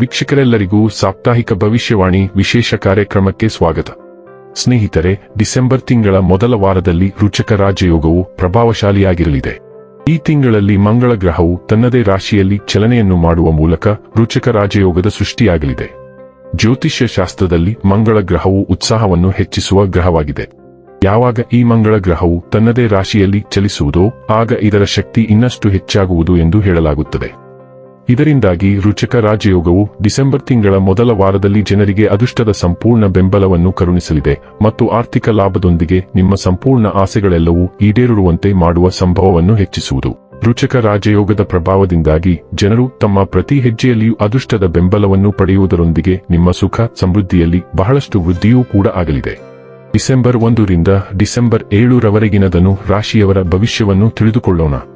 ವೀಕ್ಷಕರೆಲ್ಲರಿಗೂ ಸಾಪ್ತಾಹಿಕ ಭವಿಷ್ಯವಾಣಿ ವಿಶೇಷ ಕಾರ್ಯಕ್ರಮಕ್ಕೆ ಸ್ವಾಗತ. ಸ್ನೇಹಿತರೆ, ಡಿಸೆಂಬರ್ ತಿಂಗಳ ಮೊದಲ ವಾರದಲ್ಲಿ ರುಚಕ ರಾಜಯೋಗವು ಪ್ರಭಾವಶಾಲಿಯಾಗಿರಲಿದೆ. ಈ ತಿಂಗಳಲ್ಲಿ ಮಂಗಳ ಗ್ರಹವು ತನ್ನದೇ ರಾಶಿಯಲ್ಲಿ ಚಲನೆಯನ್ನು ಮಾಡುವ ಮೂಲಕ ರುಚಕ ರಾಜಯೋಗದ ಸೃಷ್ಟಿಯಾಗಲಿದೆ. ಜ್ಯೋತಿಷ್ಯ ಶಾಸ್ತ್ರದಲ್ಲಿ ಮಂಗಳ ಗ್ರಹವು ಉತ್ಸಾಹವನ್ನು ಹೆಚ್ಚಿಸುವ ಗ್ರಹವಾಗಿದೆ. ಯಾವಾಗ ಈ ಮಂಗಳ ಗ್ರಹವು ತನ್ನದೇ ರಾಶಿಯಲ್ಲಿ ಚಲಿಸುವುದೋ, ಆಗ ಇದರ ಶಕ್ತಿ ಇನ್ನಷ್ಟು ಹೆಚ್ಚಾಗುವುದು ಎಂದು ಹೇಳಲಾಗುತ್ತದೆ. ಇದರಿಂದಾಗಿ ರುಚಕ ರಾಜಯೋಗವು ಡಿಸೆಂಬರ್ ತಿಂಗಳ ಮೊದಲ ವಾರದಲ್ಲಿ ಜನರಿಗೆ ಅದೃಷ್ಟದ ಸಂಪೂರ್ಣ ಬೆಂಬಲವನ್ನು ಕರುಣಿಸಲಿದೆ ಮತ್ತು ಆರ್ಥಿಕ ಲಾಭದೊಂದಿಗೆ ನಿಮ್ಮ ಸಂಪೂರ್ಣ ಆಸೆಗಳೆಲ್ಲವೂ ಈಡೇರುವಂತೆ ಮಾಡುವ ಸಂಭವವನ್ನು ಹೆಚ್ಚಿಸುವುದು. ರುಚಕ ರಾಜಯೋಗದ ಪ್ರಭಾವದಿಂದಾಗಿ ಜನರು ತಮ್ಮ ಪ್ರತಿ ಹೆಜ್ಜೆಯಲ್ಲಿಯೂ ಅದೃಷ್ಟದ ಬೆಂಬಲವನ್ನು ಪಡೆಯುವುದರೊಂದಿಗೆ ನಿಮ್ಮ ಸುಖ ಸಮೃದ್ಧಿಯಲ್ಲಿ ಬಹಳಷ್ಟು ವೃದ್ಧಿಯೂ ಕೂಡ ಆಗಲಿದೆ. ಡಿಸೆಂಬರ್ ಒಂದರಿಂದ ಡಿಸೆಂಬರ್ ಏಳರವರೆಗಿನದನ್ನು ರಾಶಿಯವರ ಭವಿಷ್ಯವನ್ನು ತಿಳಿದುಕೊಳ್ಳೋಣ.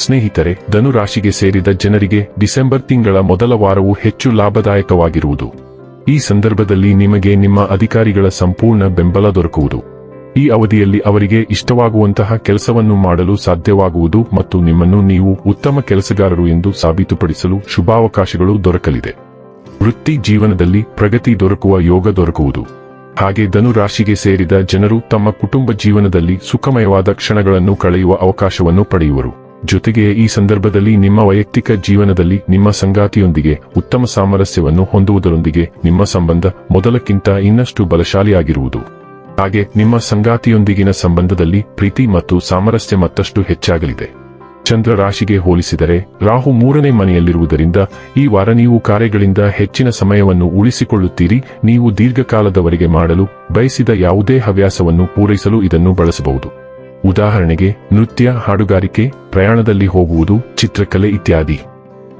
ಸ್ನೇಹಿತರೆ, ಧನುರಾಶಿಗೆ ಸೇರಿದ ಜನರಿಗೆ ಡಿಸೆಂಬರ್ ತಿಂಗಳ ಮೊದಲ ವಾರವು ಹೆಚ್ಚು ಲಾಭದಾಯಕವಾಗಿರುವುದು. ಈ ಸಂದರ್ಭದಲ್ಲಿ ನಿಮಗೆ ನಿಮ್ಮ ಅಧಿಕಾರಿಗಳ ಸಂಪೂರ್ಣ ಬೆಂಬಲ ದೊರಕುವುದು. ಈ ಅವಧಿಯಲ್ಲಿ ಅವರಿಗೆ ಇಷ್ಟವಾಗುವಂತಹ ಕೆಲಸವನ್ನು ಮಾಡಲು ಸಾಧ್ಯವಾಗುವುದು ಮತ್ತು ನಿಮ್ಮನ್ನು ನೀವು ಉತ್ತಮ ಕೆಲಸಗಾರರು ಎಂದು ಸಾಬೀತುಪಡಿಸಲು ಶುಭಾವಕಾಶಗಳು ದೊರಕಲಿದೆ. ವೃತ್ತಿ ಜೀವನದಲ್ಲಿ ಪ್ರಗತಿ ದೊರಕುವ ಯೋಗ ದೊರಕುವುದು. ಹಾಗೆ ಧನುರಾಶಿಗೆ ಸೇರಿದ ಜನರು ತಮ್ಮ ಕುಟುಂಬ ಜೀವನದಲ್ಲಿ ಸುಖಮಯವಾದ ಕ್ಷಣಗಳನ್ನು ಕಳೆಯುವ ಅವಕಾಶವನ್ನು ಪಡೆಯುವರು. ಜೊತೆಗೆ ಈ ಸಂದರ್ಭದಲ್ಲಿ ನಿಮ್ಮ ವೈಯಕ್ತಿಕ ಜೀವನದಲ್ಲಿ ನಿಮ್ಮ ಸಂಗಾತಿಯೊಂದಿಗೆ ಉತ್ತಮ ಸಾಮರಸ್ಯವನ್ನು ಹೊಂದುವುದರೊಂದಿಗೆ ನಿಮ್ಮ ಸಂಬಂಧ ಮೊದಲಕ್ಕಿಂತ ಇನ್ನಷ್ಟು ಬಲಶಾಲಿಯಾಗಿರುವುದು. ಹಾಗೆ ನಿಮ್ಮ ಸಂಗಾತಿಯೊಂದಿಗಿನ ಸಂಬಂಧದಲ್ಲಿ ಪ್ರೀತಿ ಮತ್ತು ಸಾಮರಸ್ಯ ಮತ್ತಷ್ಟು ಹೆಚ್ಚಾಗಲಿದೆ. ಚಂದ್ರ ರಾಶಿಗೆ ಹೋಲಿಸಿದರೆ ರಾಹು ಮೂರನೇ ಮನೆಯಲ್ಲಿರುವುದರಿಂದ ಈ ವಾರ ನೀವು ಕಾರ್ಯಗಳಿಂದ ಹೆಚ್ಚಿನ ಸಮಯವನ್ನು ಉಳಿಸಿಕೊಳ್ಳುತ್ತೀರಿ. ನೀವು ದೀರ್ಘಕಾಲದವರೆಗೆ ಮಾಡಲು ಬಯಸಿದ ಯಾವುದೇ ಹವ್ಯಾಸವನ್ನು ಪೂರೈಸಲು ಇದನ್ನು ಬಳಸಬಹುದು. ಉದಾಹರಣೆಗೆ, ನೃತ್ಯ, ಹಾಡುಗಾರಿಕೆ, ಪ್ರಯಾಣದಲ್ಲಿ ಹೋಗುವುದು, ಚಿತ್ರಕಲೆ ಇತ್ಯಾದಿ.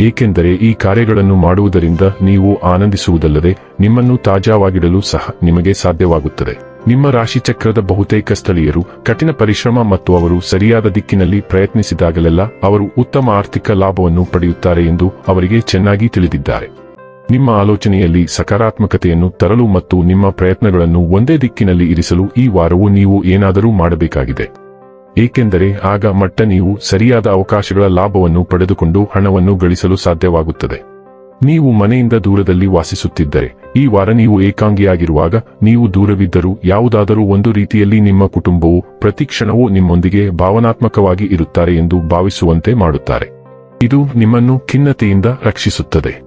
ಏಕೆಂದರೆ ಈ ಕಾರ್ಯಗಳನ್ನು ಮಾಡುವುದರಿಂದ ನೀವು ಆನಂದಿಸುವುದಲ್ಲದೆ, ನಿಮ್ಮನ್ನು ತಾಜಾವಾಗಿಡಲು ಸಹ ನಿಮಗೆ ಸಾಧ್ಯವಾಗುತ್ತದೆ. ನಿಮ್ಮ ರಾಶಿಚಕ್ರದ ಬಹುತೇಕ ಸ್ಥಳೀಯರು ಕಠಿಣ ಪರಿಶ್ರಮ ಮತ್ತು ಅವರು ಸರಿಯಾದ ದಿಕ್ಕಿನಲ್ಲಿ ಪ್ರಯತ್ನಿಸಿದಾಗಲೆಲ್ಲ ಅವರು ಉತ್ತಮ ಆರ್ಥಿಕ ಲಾಭವನ್ನು ಪಡೆಯುತ್ತಾರೆ ಎಂದು ಅವರಿಗೆ ಚೆನ್ನಾಗಿ ತಿಳಿದಿದ್ದಾರೆ. ನಿಮ್ಮ ಆಲೋಚನೆಯಲ್ಲಿ ಸಕಾರಾತ್ಮಕತೆಯನ್ನು ತರಲು ಮತ್ತು ನಿಮ್ಮ ಪ್ರಯತ್ನಗಳನ್ನು ಒಂದೇ ದಿಕ್ಕಿನಲ್ಲಿ ಇರಿಸಲು ಈ ವಾರವು ನೀವು ಏನಾದರೂ ಮಾಡಬೇಕಾಗಿದೆ. ಏಕೆಂದರೆ ಆಗ ಮಟ್ಟ ನೀವು ಸರಿಯಾದ ಅವಕಾಶಗಳ ಲಾಭವನ್ನು ಪಡೆದುಕೊಂಡು ಹಣವನ್ನು ಗಳಿಸಲು ಸಾಧ್ಯವಾಗುತ್ತದೆ. ನೀವು ಮನೆಯಿಂದ ದೂರದಲ್ಲಿ ವಾಸಿಸುತ್ತಿದ್ದರೆ, ಈ ವಾರ ನೀವು ಏಕಾಂಗಿಯಾಗಿರುವಾಗ ನೀವು ದೂರವಿದ್ದರೂ ಯಾವುದಾದರೂ ಒಂದು ರೀತಿಯಲ್ಲಿ ನಿಮ್ಮ ಕುಟುಂಬವು ಪ್ರತಿಕ್ಷಣವೂ ನಿಮ್ಮೊಂದಿಗೆ ಭಾವನಾತ್ಮಕವಾಗಿ ಇರುತ್ತಾರೆ ಎಂದು ಭಾವಿಸುವಂತೆ ಮಾಡುತ್ತಾರೆ. ಇದು ನಿಮ್ಮನ್ನು ಖಿನ್ನತೆಯಿಂದ ರಕ್ಷಿಸುತ್ತದೆ.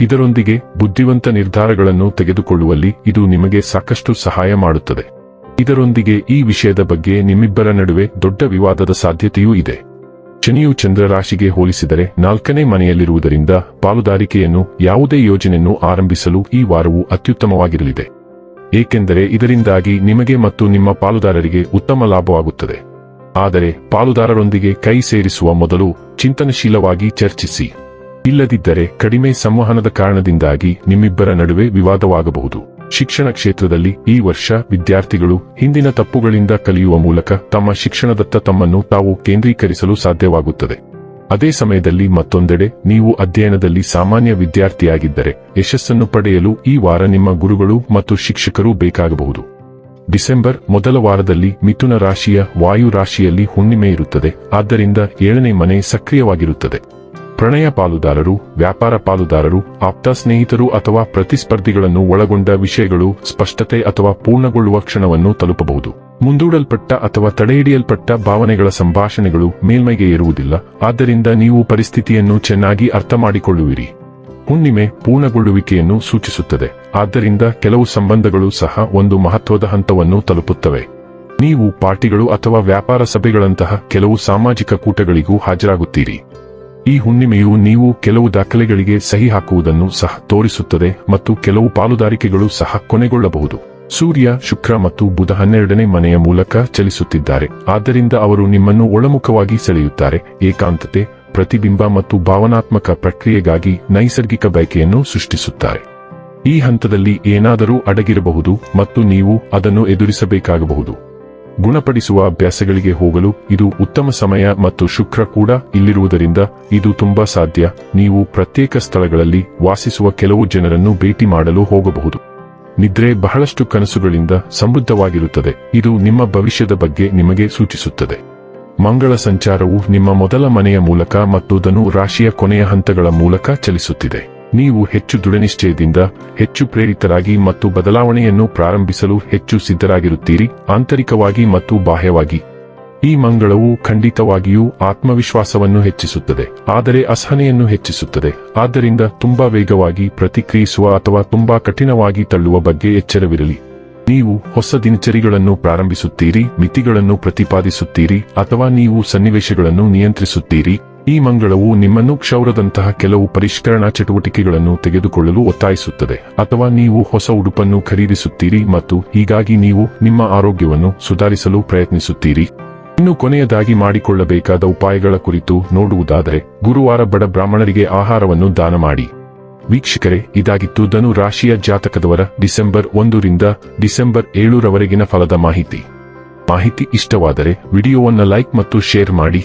ಇದರೊಂದಿಗೆ ಬುದ್ಧಿವಂತ ನಿರ್ಧಾರಗಳನ್ನು ತೆಗೆದುಕೊಳ್ಳುವಲ್ಲಿ ಇದು ನಿಮಗೆ ಸಾಕಷ್ಟು ಸಹಾಯ ಮಾಡುತ್ತದೆ. ಇದರೊಂದಿಗೆ ಈ ವಿಷಯದ ಬಗ್ಗೆ ನಿಮ್ಮಿಬ್ಬರ ನಡುವೆ ದೊಡ್ಡ ವಿವಾದದ ಸಾಧ್ಯತೆಯೂ ಇದೆ. ಶನಿಯು ಚಂದ್ರರಾಶಿಗೆ ಹೋಲಿಸಿದರೆ ನಾಲ್ಕನೇ ಮನೆಯಲ್ಲಿರುವುದರಿಂದ ಪಾಲುದಾರಿಕೆಯನ್ನು ಯಾವುದೇ ಯೋಜನೆಯನ್ನು ಆರಂಭಿಸಲು ಈ ವಾರವು ಅತ್ಯುತ್ತಮವಾಗಿರಲಿದೆ. ಏಕೆಂದರೆ ಇದರಿಂದಾಗಿ ನಿಮಗೆ ಮತ್ತು ನಿಮ್ಮ ಪಾಲುದಾರರಿಗೆ ಉತ್ತಮ ಲಾಭವಾಗುತ್ತದೆ. ಆದರೆ ಪಾಲುದಾರರೊಂದಿಗೆ ಕೈ ಸೇರಿಸುವ ಮೊದಲು ಚಿಂತನಶೀಲವಾಗಿ ಚರ್ಚಿಸಿ. ಇಲ್ಲದಿದ್ದರೆ ಕಡಿಮೆ ಸಂವಹನದ ಕಾರಣದಿಂದಾಗಿ ನಿಮ್ಮಿಬ್ಬರ ನಡುವೆ ವಿವಾದವಾಗಬಹುದು. ಶಿಕ್ಷಣ ಕ್ಷೇತ್ರದಲ್ಲಿ ಈ ವರ್ಷ ವಿದ್ಯಾರ್ಥಿಗಳು ಹಿಂದಿನ ತಪ್ಪುಗಳಿಂದ ಕಲಿಯುವ ಮೂಲಕ ತಮ್ಮ ಶಿಕ್ಷಣದತ್ತ ತಮ್ಮನ್ನು ತಾವು ಕೇಂದ್ರೀಕರಿಸಲು ಸಾಧ್ಯವಾಗುತ್ತದೆ. ಅದೇ ಸಮಯದಲ್ಲಿ ಮತ್ತೊಂದೆಡೆ ನೀವು ಅಧ್ಯಯನದಲ್ಲಿ ಸಾಮಾನ್ಯ ವಿದ್ಯಾರ್ಥಿಯಾಗಿದ್ದರೆ ಯಶಸ್ಸನ್ನು ಪಡೆಯಲು ಈ ವಾರ ನಿಮ್ಮ ಗುರುಗಳು ಮತ್ತು ಶಿಕ್ಷಕರು ಬೇಕಾಗಬಹುದು. ಡಿಸೆಂಬರ್ ಮೊದಲ ವಾರದಲ್ಲಿ ಮಿಥುನ ರಾಶಿಯ ವಾಯು ರಾಶಿಯಲ್ಲಿ ಹುಣ್ಣಿಮೆ ಇರುತ್ತದೆ, ಆದ್ದರಿಂದ ಏಳನೇ ಮನೆ ಸಕ್ರಿಯವಾಗಿರುತ್ತದೆ. ಪ್ರಣಯ ಪಾಲುದಾರರು, ವ್ಯಾಪಾರ ಪಾಲುದಾರರು, ಆಪ್ತ ಸ್ನೇಹಿತರು ಅಥವಾ ಪ್ರತಿಸ್ಪರ್ಧಿಗಳನ್ನು ಒಳಗೊಂಡ ವಿಷಯಗಳು ಸ್ಪಷ್ಟತೆ ಅಥವಾ ಪೂರ್ಣಗೊಳ್ಳುವ ಕ್ಷಣವನ್ನು ತಲುಪಬಹುದು. ಮುಂದೂಡಲ್ಪಟ್ಟ ಅಥವಾ ತಡೆಹಿಡಿಯಲ್ಪಟ್ಟ ಭಾವನೆಗಳ ಸಂಭಾಷಣೆಗಳು ಮೇಲ್ಮೈಗೆ ಏರುವುದಿಲ್ಲ. ಆದ್ದರಿಂದ ನೀವು ಪರಿಸ್ಥಿತಿಯನ್ನು ಚೆನ್ನಾಗಿ ಅರ್ಥಮಾಡಿಕೊಳ್ಳುವಿರಿ. ಹುಣ್ಣಿಮೆ ಪೂರ್ಣಗೊಳ್ಳುವಿಕೆಯನ್ನು ಸೂಚಿಸುತ್ತದೆ. ಆದ್ದರಿಂದ ಕೆಲವು ಸಂಬಂಧಗಳು ಸಹ ಒಂದು ಮಹತ್ವದ ಹಂತವನ್ನು ತಲುಪುತ್ತವೆ. ನೀವು ಪಾರ್ಟಿಗಳು ಅಥವಾ ವ್ಯಾಪಾರ ಸಭೆಗಳಂತಹ ಕೆಲವು ಸಾಮಾಜಿಕ ಕೂಟಗಳಿಗೂ ಹಾಜರಾಗುತ್ತೀರಿ. ಈ ಹುಣ್ಣಿಮೆಯು ನೀವು ಕೆಲವು ದಾಖಲೆಗಳಿಗೆ ಸಹಿ ಹಾಕುವುದನ್ನು ಸಹ ತೋರಿಸುತ್ತದೆ ಮತ್ತು ಕೆಲವು ಪಾಲುದಾರಿಕೆಗಳು ಸಹ ಕೊನೆಗೊಳ್ಳಬಹುದು. ಸೂರ್ಯ, ಶುಕ್ರ ಮತ್ತು ಬುಧ ಹನ್ನೆರಡನೇ ಮನೆಯ ಮೂಲಕ ಚಲಿಸುತ್ತಿದ್ದಾರೆ. ಆದ್ದರಿಂದ ಅವರು ನಿಮ್ಮನ್ನು ಒಳಮುಖವಾಗಿ ಸೆಳೆಯುತ್ತಾರೆ. ಏಕಾಂತತೆ, ಪ್ರತಿಬಿಂಬ ಮತ್ತು ಭಾವನಾತ್ಮಕ ಪ್ರಕ್ರಿಯೆಗಾಗಿ ನೈಸರ್ಗಿಕ ಬಯಕೆಯನ್ನು ಸೃಷ್ಟಿಸುತ್ತಾರೆ. ಈ ಹಂತದಲ್ಲಿ ಏನಾದರೂ ಅಡಗಿರಬಹುದು ಮತ್ತು ನೀವು ಅದನ್ನು ಎದುರಿಸಬೇಕಾಗಬಹುದು. ಗುಣಪಡಿಸುವ ಅಭ್ಯಾಸಗಳಿಗೆ ಹೋಗಲು ಇದು ಉತ್ತಮ ಸಮಯ ಮತ್ತು ಶುಕ್ರ ಕೂಡ ಇಲ್ಲಿರುವುದರಿಂದ ಇದು ತುಂಬಾ ಸಾಧ್ಯ. ನೀವು ಪ್ರತ್ಯೇಕ ಸ್ಥಳಗಳಲ್ಲಿ ವಾಸಿಸುವ ಕೆಲವು ಜನರನ್ನು ಭೇಟಿ ಮಾಡಲು ಹೋಗಬಹುದು. ನಿದ್ರೆ ಬಹಳಷ್ಟು ಕನಸುಗಳಿಂದ ಸಮೃದ್ಧವಾಗಿರುತ್ತದೆ. ಇದು ನಿಮ್ಮ ಭವಿಷ್ಯದ ಬಗ್ಗೆ ನಿಮಗೆ ಸೂಚಿಸುತ್ತದೆ. ಮಂಗಳ ಸಂಚಾರವು ನಿಮ್ಮ ಮೊದಲ ಮನೆಯ ಮೂಲಕ ಮತ್ತು ಧನು ರಾಶಿಯ ಕೊನೆಯ ಹಂತಗಳ ಮೂಲಕ ಚಲಿಸುತ್ತಿದೆ. ನೀವು ಹೆಚ್ಚು ದೃಢನಿಶ್ಚಯದಿಂದ, ಹೆಚ್ಚು ಪ್ರೇರಿತರಾಗಿ ಮತ್ತು ಬದಲಾವಣೆಯನ್ನು ಪ್ರಾರಂಭಿಸಲು ಹೆಚ್ಚು ಸಿದ್ಧರಾಗಿರುತ್ತೀರಿ, ಆಂತರಿಕವಾಗಿ ಮತ್ತು ಬಾಹ್ಯವಾಗಿ. ಈ ಮಂಗಳವು ಖಂಡಿತವಾಗಿಯೂ ಆತ್ಮವಿಶ್ವಾಸವನ್ನು ಹೆಚ್ಚಿಸುತ್ತದೆ, ಆದರೆ ಅಸಹನೆಯನ್ನು ಹೆಚ್ಚಿಸುತ್ತದೆ. ಆದ್ದರಿಂದ ತುಂಬಾ ವೇಗವಾಗಿ ಪ್ರತಿಕ್ರಿಯಿಸುವ ಅಥವಾ ತುಂಬಾ ಕಠಿಣವಾಗಿ ತಳ್ಳುವ ಬಗ್ಗೆ ಎಚ್ಚರವಿರಲಿ. ನೀವು ಹೊಸ ದಿನಚರಿಗಳನ್ನು ಪ್ರಾರಂಭಿಸುತ್ತೀರಿ, ಮಿತಿಗಳನ್ನು ಪ್ರತಿಪಾದಿಸುತ್ತೀರಿ, ಅಥವಾ ನೀವು ಸನ್ನಿವೇಶಗಳನ್ನು ನಿಯಂತ್ರಿಸುತ್ತೀರಿ. ಈ ಮಂಗಳವು ನಿಮ್ಮನ್ನು ಕ್ಷೌರದಂತಹ ಕೆಲವು ಪರಿಷ್ಕರಣಾ ಚಟುವಟಿಕೆಗಳನ್ನು ತೆಗೆದುಕೊಳ್ಳಲು ಒತ್ತಾಯಿಸುತ್ತದೆ. ಅಥವಾ ನೀವು ಹೊಸ ಉಡುಪನ್ನು ಖರೀದಿಸುತ್ತೀರಿ ಮತ್ತು ಹೀಗಾಗಿ ನೀವು ನಿಮ್ಮ ಆರೋಗ್ಯವನ್ನು ಸುಧಾರಿಸಲು ಪ್ರಯತ್ನಿಸುತ್ತೀರಿ. ಇನ್ನು ಕೊನೆಯದಾಗಿ ಮಾಡಿಕೊಳ್ಳಬೇಕಾದ ಉಪಾಯಗಳ ಕುರಿತು ನೋಡುವುದಾದರೆ, ಗುರುವಾರ ಬಡ ಬ್ರಾಹ್ಮಣರಿಗೆ ಆಹಾರವನ್ನು ದಾನ ಮಾಡಿ. ವೀಕ್ಷಕರೇ, ಇದಾಗಿತ್ತು ಧನು ರಾಶಿಯ ಜಾತಕದವರ ಡಿಸೆಂಬರ್ ಒಂದರಿಂದ ಡಿಸೆಂಬರ್ ಏಳರವರೆಗಿನ ಫಲದ ಮಾಹಿತಿ. ಮಾಹಿತಿ ಇಷ್ಟವಾದರೆ ವಿಡಿಯೋವನ್ನು ಲೈಕ್ ಮತ್ತು ಶೇರ್ ಮಾಡಿ.